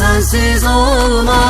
sensiz olmaz